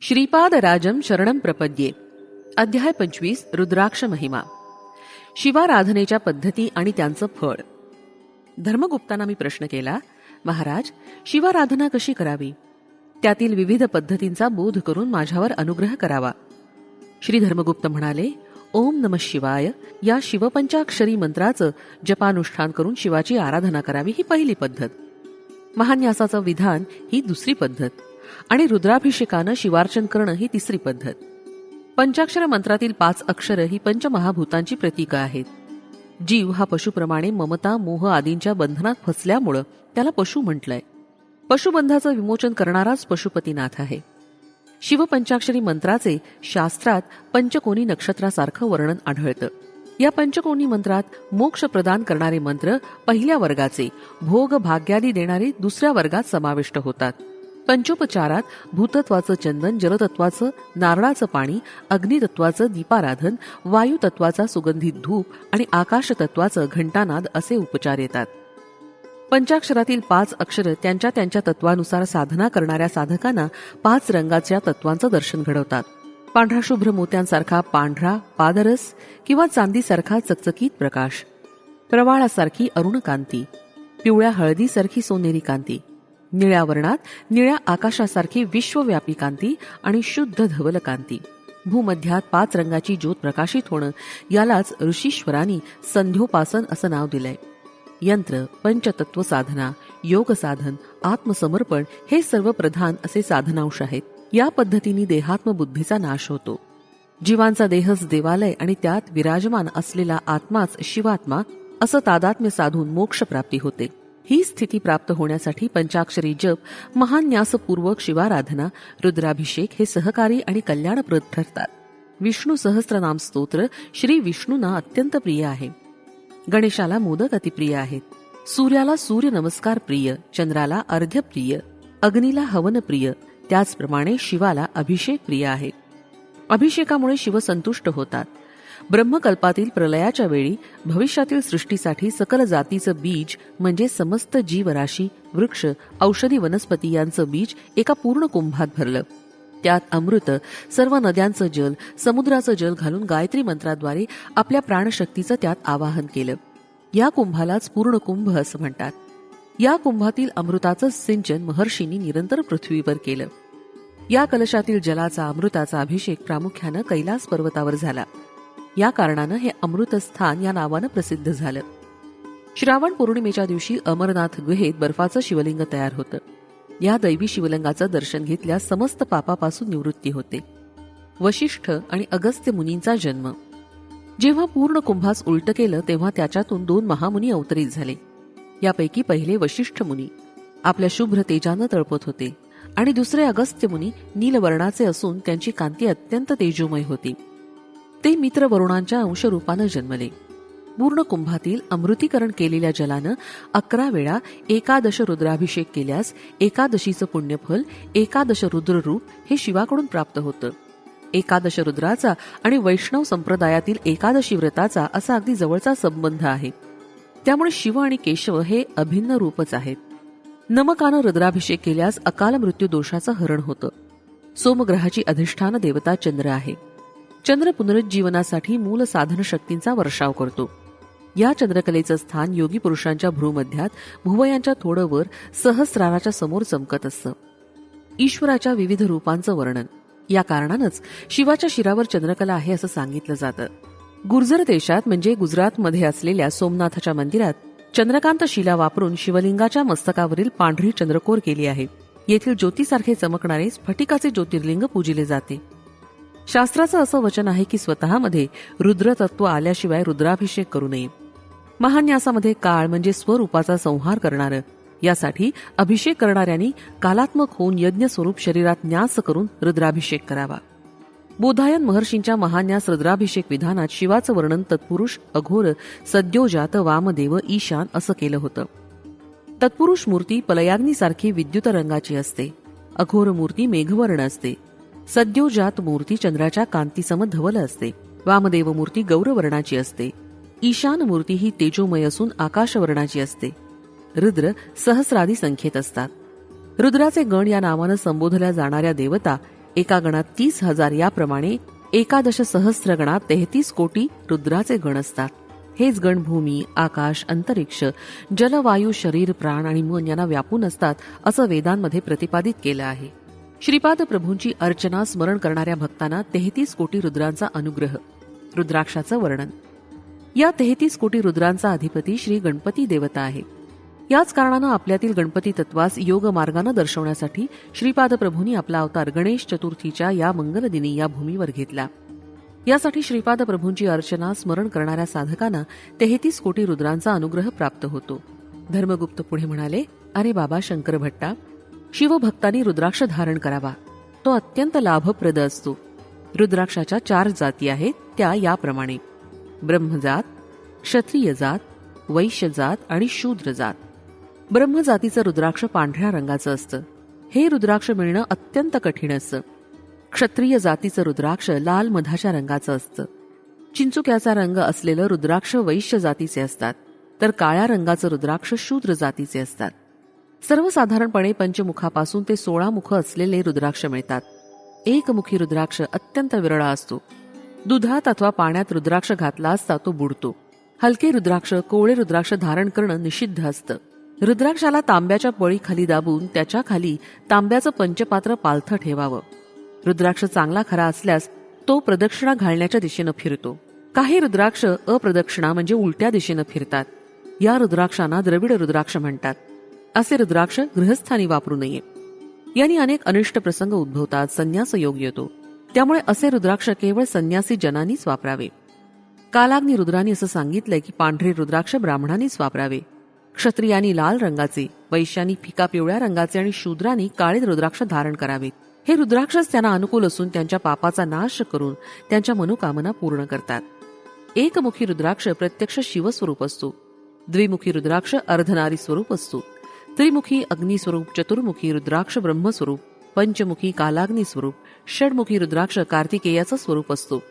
श्रीपादराजम शरणम प्रपद्ये. अध्याय पंचवीस रुद्राक्ष महिमा. शिवाराधनेच्या पद्धती आणि त्यांचं फळ. धर्मगुप्तांना मी प्रश्न केला महाराज शिवाराधना कशी करावी? त्यातील विविध पद्धतींचा बोध करून माझ्यावर अनुग्रह करावा. श्री धर्मगुप्त म्हणाले ओम नम शिवाय या शिवपंचाक्षरी मंत्राचं जपानुष्ठान करून शिवाची आराधना करावी ही पहिली पद्धत. महान्यासाचं विधान ही दुसरी पद्धत. आणि रुद्राभिषेकानं शिवार्चन करणं ही तिसरी पद्धत. पंचाक्षर मंत्रातील पाच अक्षर ही पंचमहाभूतांची प्रतीक आहेत. जीव हा पशुप्रमाणे ममता मोह आदींच्या बंधनात फसल्यामुळं त्याला पशु म्हटलंय. पशुबंधाचं विमोचन करणाराच पशुपतीनाथ आहे. शिवपंचाक्षरी मंत्राचे शास्त्रात पंचकोनी नक्षत्रासारखं वर्णन आढळतं. या पंचकोनी मंत्रात मोक्ष प्रदान करणारे मंत्र पहिल्या वर्गाचे भोग भाग्यादी देणारे दुसऱ्या वर्गात समाविष्ट होतात. पंचोपचारात भूतत्वाचं चंदन जलतत्वाचं नारळाचं पाणी अग्नितत्वाचं दीपाराधन वायुतत्वाचा सुगंधित धूप आणि आकाशतत्वाचं घंटानाद असे उपचार येतात. पंचाक्षरातील पाच अक्षरं त्यांच्या त्यांच्या तत्वानुसार साधना करणाऱ्या साधकांना पाच रंगाच्या तत्वांचं दर्शन घडवतात. पांढरा शुभ्र मोत्यांसारखा पांढरा पादरस किंवा चांदीसारखा चकचकीत प्रकाश. प्रवाळासारखी अरुण कांती पिवळ्या हळदीसारखी सोनेरी कांती. निळ्या वर्णात निळ्या आकाशासारखी विश्वव्यापी कांती आणि शुद्ध धवल कांती. भूमध्यात पाच रंगाची ज्योत प्रकाशित होणं यालाच ऋषीश्वरांनी संध्योपासन असं नाव दिलंय. यंत्र पंचतत्व साधना योग साधन आत्मसमर्पण हे सर्व प्रधान असे साधनांश आहेत. या पद्धतीने देहात्म बुद्धीचा नाश होतो. जीवांचा देहच देवालय आणि त्यात विराजमान असलेला आत्माच शिवात्मा असं तादात्म्य साधून मोक्ष प्राप्ती होते. ही स्थिती प्राप्त होण्यासाठी पंचाक्षरी जप महान न्यासपूर्वक शिवाराधना रुद्राभिषेक हे सहकारी आणि कल्याणप्रद ठरतात. विष्णू सहस्रनाम स्तोत्र श्री विष्णूंना अत्यंत प्रिय आहे. गणेशाला मोदक अतिप्रिय आहेत. सूर्याला सूर्य नमस्कार प्रिय चंद्राला अर्ध्य प्रिय अग्नीला हवन प्रिय त्याचप्रमाणे शिवाला अभिषेक प्रिय आहे. अभिषेकामुळे शिव संतुष्ट होतात. ब्रह्मकल्पातील प्रलयाच्या वेळी भविष्यातील सृष्टीसाठी सकल जातीचं बीज म्हणजे समस्त जीवराशी वृक्ष औषधी वनस्पती यांचं बीज एका पूर्ण कुंभात भरलं. त्यात अमृत सर्व नद्यांचं जल समुद्राचं जल घालून गायत्री मंत्राद्वारे आपल्या प्राणशक्तीचं त्यात आवाहन केलं. या कुंभालाच पूर्ण कुंभ असं म्हणतात. या कुंभातील अमृताचं सिंचन महर्षींनी निरंतर पृथ्वीवर केलं. या कलशातील जलाचा अमृताचा अभिषेक प्रामुख्यानं कैलास पर्वतावर झाला. या कारणानं हे अमृतस्थान या नावानं प्रसिद्ध झालं. श्रावण पौर्णिमेच्या दिवशी अमरनाथ गुहेत बर्फाचं शिवलिंग तयार होतं. या दैवी शिवलिंगाचं दर्शन घेतल्यास समस्त पापापासून निवृत्ती होते. वशिष्ठ आणि अगस्त्य मुनींचा जन्म. जेव्हा पूर्ण कुंभास उलट केलं तेव्हा त्याच्यातून दोन महामुनी अवतरित झाले. यापैकी पहिले वशिष्ठ मुनी. आपल्या शुभ्र तेजानं तळपत होते. आणि दुसरे अगस्त्य मुनी नीलवर्णाचे असून त्यांची कांती अत्यंत तेजोमय होती. ते मित्र वरुणांच्या अंशरूपानं जन्मले. पूर्ण कुंभातील अमृतीकरण केलेल्या जलानं अकरा वेळा एकादश रुद्राभिषेक केल्यास एकादशीचं पुण्यफल एकादश रुद्र रूप हे शिवाकडून प्राप्त होतं. एकादश रुद्राचा आणि वैष्णव संप्रदायातील एकादशी व्रताचा असा अगदी जवळचा संबंध आहे. त्यामुळे शिव आणि केशव हे अभिन्न रूपच आहेत. नमकानं रुद्राभिषेक केल्यास अकाल मृत्यू दोषाचं हरण होतं. सोमग्रहाची अधिष्ठान देवता चंद्र आहे. चंद्र पुनरुज्जीवनासाठी मूल साधन शक्तींचा वर्षाव करतो. या चंद्रकलेचं स्थान योगी पुरुषांच्या भ्रूमध्यात भुवयांच्या थोडं वर सहस्राराच्या समोर चमकत असतं. ईश्वराच्या विविध रूपांचं वर्णन. या कारणानंच शिवाच्या शिरावर चंद्रकला आहे असं सांगितलं जातं. गुर्जर देशात म्हणजे गुजरातमध्ये असलेल्या सोमनाथच्या मंदिरात चंद्रकांत शिला वापरून शिवलिंगाच्या मस्तकावरील पांढरी चंद्रकोर केली आहे. येथील ज्योतीसारखे चमकणारे स्फटिकाचे ज्योतिर्लिंग पूजिले जाते. शास्त्राचं असं वचन आहे की स्वतःमध्ये रुद्रतत्व आल्याशिवाय रुद्राभिषेक करू नये. महान्यासामध्ये काळ म्हणजे स्वरूपाचा संहार करणारं. यासाठी अभिषेक करणाऱ्यांनी कालात्मक होऊन यज्ञ स्वरूप शरीरात न्यास करून रुद्राभिषेक करावा. बोधायन महर्षींच्या महान्यास रुद्राभिषेक विधानात शिवाचं वर्णन तत्पुरुष अघोर सद्योजात वामदेव ईशान असं केलं होतं. तत्पुरुष मूर्ती पलयाग्नीसारखी विद्युत रंगाची असते. अघोर मूर्ती मेघवर्ण असते. सद्योजात मूर्ती चंद्राच्या कांतीसम धवल असते. वामदेव मूर्ती गौरवर्णाची असते. ईशान मूर्ती ही तेजोमय असून आकाशवर्णाची असते. रुद्र सहस्रादी संख्येत असतात. रुद्राचे गण या नावानं संबोधल्या जाणाऱ्या देवता एका गणात तीस हजार याप्रमाणे एकादश सहस्र गणात तेहतीस कोटी रुद्राचे गण असतात. हेच गण भूमी आकाश अंतरिक्ष जलवायू शरीर प्राण आणि मन यांना व्यापून असतात असं वेदांमध्ये प्रतिपादित केलं आहे. श्रीपाद प्रभूंची अर्चना स्मरण करणाऱ्या भक्तांना तेहतीस कोटी रुद्रांचा अनुग्रह. रुद्राक्षाचं वर्णन. या तेहतीस कोटी रुद्रांचा अधिपती श्री गणपती देवता आहे. याच कारणानं आपल्यातील गणपती तत्वास योग मार्गानं दर्शवण्यासाठी श्रीपाद प्रभूंनी आपला अवतार गणेश चतुर्थीच्या या मंगलदिनी या भूमीवर घेतला. यासाठी श्रीपाद प्रभूंची अर्चना स्मरण करणाऱ्या साधकांना तेहतीस कोटी रुद्रांचा अनुग्रह प्राप्त होतो. धर्मगुप्त पुढे म्हणाले अरे बाबा शंकर भट्टा शिवभक्तांनी रुद्राक्ष धारण करावा. तो अत्यंत लाभप्रद असतो. रुद्राक्षाच्या चार जाती आहेत त्या याप्रमाणे. ब्रह्मजात क्षत्रिय जात वैश्य जात आणि शूद्र जात. ब्रह्मजातीचं रुद्राक्ष पांढऱ्या रंगाचं असतं. हे रुद्राक्ष मिळणं अत्यंत कठीण असतं. क्षत्रिय जातीचं रुद्राक्ष लाल मधाच्या रंगाचं असतं. चिंचुक्याचा रंग असलेलं रुद्राक्ष वैश्य जातीचे असतात. तर काळ्या रंगाचं रुद्राक्ष शूद्र जातीचे असतात. सर्वसाधारणपणे पंचमुखापासून ते सोळा मुख असलेले रुद्राक्ष मिळतात. एकमुखी रुद्राक्ष अत्यंत विरळा असतो. दुधात अथवा पाण्यात रुद्राक्ष घातला असता तो बुडतो. हलके रुद्राक्ष कोवळे रुद्राक्ष धारण करणं निषिद्ध असतं. रुद्राक्षाला तांब्याच्या पळीखाली दाबून त्याच्याखाली तांब्याचं पंचपात्र पालथं ठेवावं. रुद्राक्ष चांगला खरा असल्यास तो प्रदक्षिणा घालण्याच्या दिशेनं फिरतो. काही रुद्राक्ष अप्रदक्षिणा म्हणजे उलट्या दिशेनं फिरतात. या रुद्राक्षांना द्रविड रुद्राक्ष म्हणतात. असे रुद्राक्ष गृहस्थानी वापरू नये. यांनी अनेक अनिष्ट प्रसंग उद्भवतात संन्यास योग येतो. त्यामुळे असे रुद्राक्ष केवळ संन्यासी जनांनीच वापरावे. कालाग्नी रुद्रांनी असं सांगितलंय की पांढरे रुद्राक्ष ब्राह्मणांनीच वापरावे. क्षत्रियांनी लाल रंगाचे वैश्यांनी फिका पिवळ्या रंगाचे आणि शूद्रांनी काळे रुद्राक्ष धारण करावेत. हे रुद्राक्षच त्यांना अनुकूल असून त्यांच्या पापाचा नाश करून त्यांच्या मनोकामना पूर्ण करतात. एकमुखी रुद्राक्ष प्रत्यक्ष शिवस्वरूप असतो. द्विमुखी रुद्राक्ष अर्धनारी स्वरूप असतो. त्रिमुखी अग्निस्वरूप चतुर्मुखी रुद्राक्ष ब्रह्मस्वरूप पंचमुखी कालाग्नी स्वरूप षडमुखी रुद्राक्ष कार्तिकेयाचं स्वरूप असतो.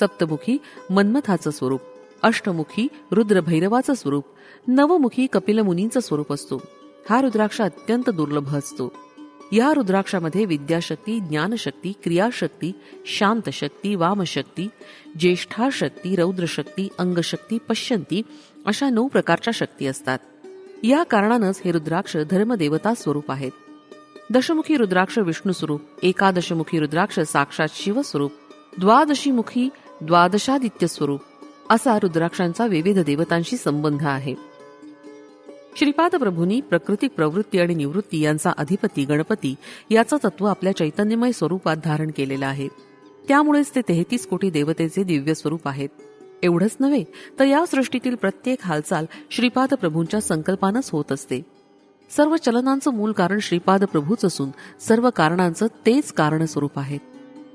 सप्तमुखी मन्मथाचं स्वरूप अष्टमुखी रुद्रभैरवाचं स्वरूप नवमुखी कपिलमुनींचं स्वरूप असतो. हा रुद्राक्ष अत्यंत दुर्लभ असतो. या रुद्राक्षामध्ये विद्याशक्ती ज्ञानशक्ती क्रियाशक्ती शांतशक्ती वामशक्ती ज्येष्ठाशक्ती रौद्रशक्ती अंगशक्ती पश्यंती अशा नऊ प्रकारच्या शक्ती असतात. या कारणानंच हे रुद्राक्ष धर्मदेवता स्वरूप आहेत. दशमुखी रुद्राक्ष विष्णू स्वरूप एकादशमुखी रुद्राक्ष साक्षात शिवस्वरूप द्वादशीमुखी द्वादशादित्य स्वरूप असा रुद्राक्षांचा विविध देवतांशी संबंध आहे. श्रीपाद प्रभूंनी प्रकृतिक प्रवृत्ती आणि निवृत्ती यांचा अधिपती गणपती याचं तत्व आपल्या चैतन्यमय स्वरूपात धारण केलेलं आहे. त्यामुळेच ते तेहतीस कोटी देवतेचे दिव्य स्वरूप आहेत. एवढंच नव्हे तर या सृष्टीतील प्रत्येक हालचाल श्रीपाद प्रभूंच्या संकल्पानंच होत असते. सर्व चलनांचं मूल कारण श्रीपाद प्रभूच असून सर्व कारणांचं तेच कारण स्वरूप आहेत.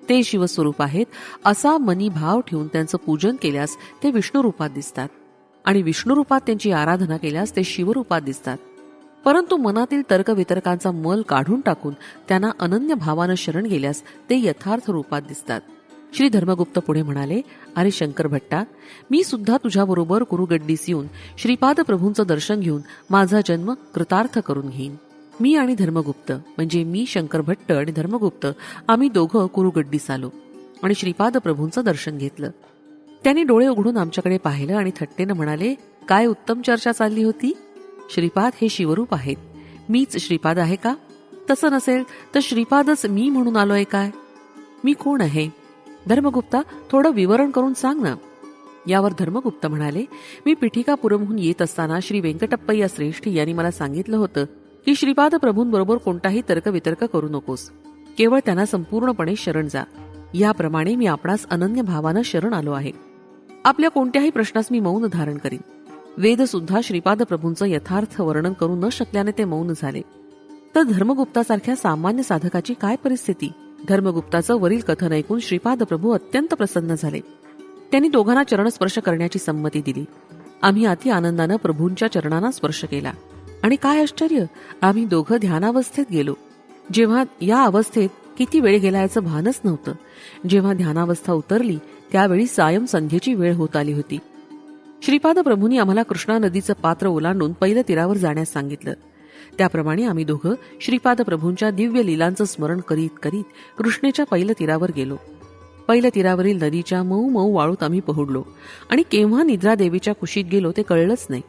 ते शिवस्वरूप आहेत असा मनी भाव ठेवून त्यांचं पूजन केल्यास ते विष्णू रूपात दिसतात. आणि विष्णू रूपात त्यांची आराधना केल्यास ते शिवरूपात दिसतात. परंतु मनातील तर्कवितर्कांचा मल काढून टाकून त्यांना अनन्य भावानं शरण गेल्यास ते यथार्थ रूपात दिसतात. श्री धर्मगुप्त पुढे म्हणाले अरे शंकर भट्टा मी सुद्धा तुझ्याबरोबर कुरुगड्डीस येऊन श्रीपाद प्रभूंचं दर्शन घेऊन माझा जन्म कृतार्थ करून घेईन. मी आणि धर्मगुप्त म्हणजे मी शंकर भट्ट आणि धर्मगुप्त आम्ही दोघं कुरुगड्डीस आलो आणि श्रीपाद प्रभूंचं दर्शन घेतलं. त्याने डोळे उघडून आमच्याकडे पाहिलं आणि थट्टेनं म्हणाले काय उत्तम चर्चा चालली होती? श्रीपाद हे शिवरूप आहेत. मीच श्रीपाद आहे का? तसं नसेल तर श्रीपादच मी म्हणून आलोय काय? मी कोण आहे? धर्मगुप्ता थोडं विवरण करून सांग ना. यावर धर्मगुप्त म्हणाले मी पिठिकापुरमहून येत असताना श्री व्यंकटप्पय्या श्रेष्ठ यांनी मला सांगितलं होतं की श्रीपाद प्रभूंबरोबर कोणताही तर्कवितर्क करू नकोस. केवळ त्यांना संपूर्णपणे शरण जा. याप्रमाणे मी आपणास अनन्य भावानं शरण आलो आहे. आपल्या कोणत्याही प्रश्नास मी मौन धारण करीन. वेद सुद्धा श्रीपाद प्रभूंचं यथार्थ वर्णन करू न शकल्याने ते मौन झाले. तर धर्मगुप्तासारख्या सामान्य साधकाची काय परिस्थिती? धर्मगुप्ताचं वरील कथन ऐकून श्रीपाद प्रभू अत्यंत प्रसन्न झाले. त्यांनी दोघांना चरण स्पर्श करण्याची संमती दिली. आम्ही अति आनंदानं प्रभूंच्या चरणांना स्पर्श केला. आणि काय आश्चर्य आम्ही दोघं ध्यानावस्थेत गेलो. जेव्हा या अवस्थेत किती वेळ गेला याचं भानच नव्हतं. जेव्हा ध्यानावस्था उतरली त्यावेळी सायम संध्येची वेळ होत आली होती. श्रीपाद प्रभूंनी आम्हाला कृष्णा नदीचं पात्र ओलांडून पहिलं तीरावर जाण्यास सांगितलं. त्याप्रमाणे आम्ही दोघं श्रीपाद प्रभूंच्या दिव्य लीलांचं स्मरण करीत करीत कृष्णेच्या पहिल्या तीरावर गेलो. पहिल्या तीरावरील नदीच्या मऊ मऊ वाळूत आम्ही पहुडलो आणि केव्हा निद्रा देवीच्या कुशीत गेलो ते कळलंच नाही.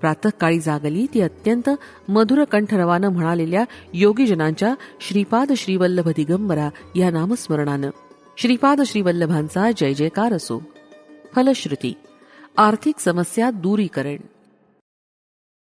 प्रातःकाळी जागली ती अत्यंत मधुर कंठरवानं म्हणालेल्या योगीजनांच्या श्रीपाद श्रीवल्लभ दिगंबरा या नामस्मरणानं. श्रीपाद श्रीवल्लभांचा जय जयकार असो. फलश्रुती. आर्थिक समस्या दूरीकरण.